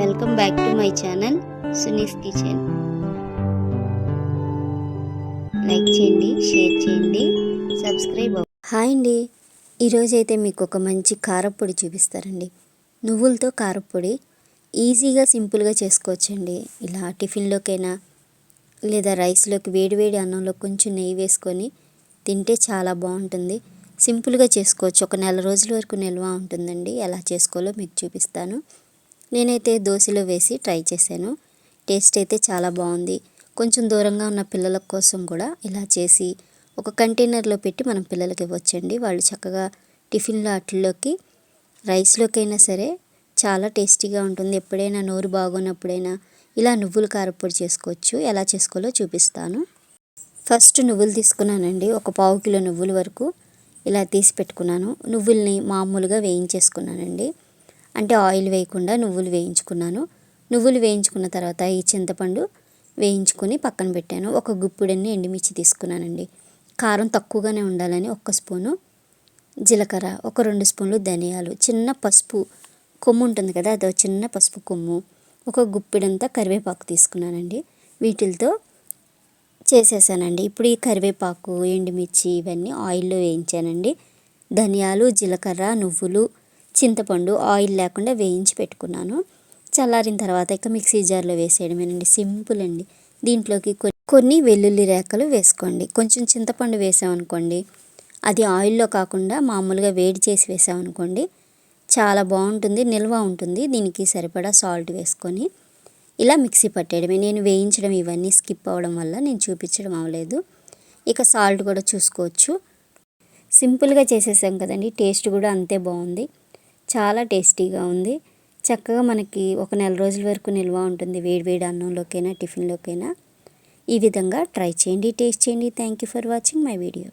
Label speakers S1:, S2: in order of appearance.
S1: Welcome back to my channel Suni's kitchen. Like చేయండి share చేయండి subscribe hi అండి. ఈరోజు అయితే మీకు ఒక మంచి కారపొడి చూపిస్తారండి. నువ్వులతో కారపొడి ఈజీగా సింపుల్గా చేసుకోవచ్చండి. ఇలా టిఫిన్లోకైనా లేదా రైస్లోకి వేడివేడి అన్నంలో కొంచెం నెయ్యి వేసుకొని తింటే చాలా బాగుంటుంది. సింపుల్గా చేసుకోవచ్చు. ఒక నెల రోజుల వరకు నిల్వ ఉంటుందండి. ఎలా చేసుకోవాలో మీకు చూపిస్తాను. నేనైతే దోశలో వేసి ట్రై చేశాను. టేస్ట్ అయితే చాలా బాగుంది. కొంచెం దూరంగా ఉన్న పిల్లల కోసం కూడా ఇలా చేసి ఒక కంటైనర్లో పెట్టి మనం పిల్లలకి ఇవ్వచ్చండి. వాళ్ళు చక్కగా టిఫిన్లో అట్లలోకి రైస్లోకైనా సరే చాలా టేస్టీగా ఉంటుంది. ఎప్పుడైనా నోరు బాగోనప్పుడైనా ఇలా నువ్వులు కారపొడి చేసుకోవచ్చు. ఎలా చేసుకోవాలో చూపిస్తాను. ఫస్ట్ నువ్వులు తీసుకున్నానండి. ఒక పావు కిలో నువ్వుల వరకు ఇలా తీసి పెట్టుకున్నాను. నువ్వుల్ని మామూలుగా వేయించేసుకున్నానండి. అంటే ఆయిల్ వేయకుండా నువ్వులు వేయించుకున్నాను. నువ్వులు వేయించుకున్న తర్వాత ఈ చింతపండు వేయించుకొని పక్కన పెట్టాను. ఒక గుప్పుడన్ని ఎండుమిర్చి తీసుకున్నానండి. కారం తక్కువగానే ఉండాలని ఒక్క స్పూను జీలకర్ర ఒక రెండు స్పూన్లు ధనియాలు చిన్న పసుపు కొమ్ము ఉంటుంది కదా అదో చిన్న పసుపు కొమ్ము ఒక గుప్పిడంతా కరివేపాకు తీసుకున్నానండి. వీటితో చేసేసానండి. ఇప్పుడు ఈ కరివేపాకు ఎండుమిర్చి ఇవన్నీ ఆయిల్లో వేయించానండి. ధనియాలు జీలకర్ర నువ్వులు చింతపండు ఆయిల్ లేకుండా వేయించి పెట్టుకున్నాను. చల్లారిన తర్వాత ఇక మిక్సీ జార్లో వేసేయడమేనండి. సింపుల్ అండి. దీంట్లోకి కొన్ని వెల్లుల్లి రేఖలు వేసుకోండి. కొంచెం చింతపండు వేసామనుకోండి అది ఆయిల్లో కాకుండా మామూలుగా వేడి చేసి వేసామనుకోండి చాలా బాగుంటుంది నిల్వ ఉంటుంది. దీనికి సరిపడా సాల్ట్ వేసుకొని ఇలా మిక్సీ పట్టేయడమే. నేను వేయించడం ఇవన్నీ స్కిప్ అవ్వడం వల్ల నేను చూపించడం అవ్వలేదు. ఇక సాల్ట్ కూడా చూసుకోవచ్చు. సింపుల్గా చేసేసాం కదండి. టేస్ట్ కూడా అంతే బాగుంది. చాలా టేస్టీగా ఉంది. చక్కగా మనకి ఒక నెల రోజుల వరకు నిల్వ ఉంటుంది. వేడి వేడి అన్నంలోకైనా టిఫిన్లోకైనా. ఈ విధంగా ట్రై చేయండి టేస్ట్ చేయండి. Thank you for watching my video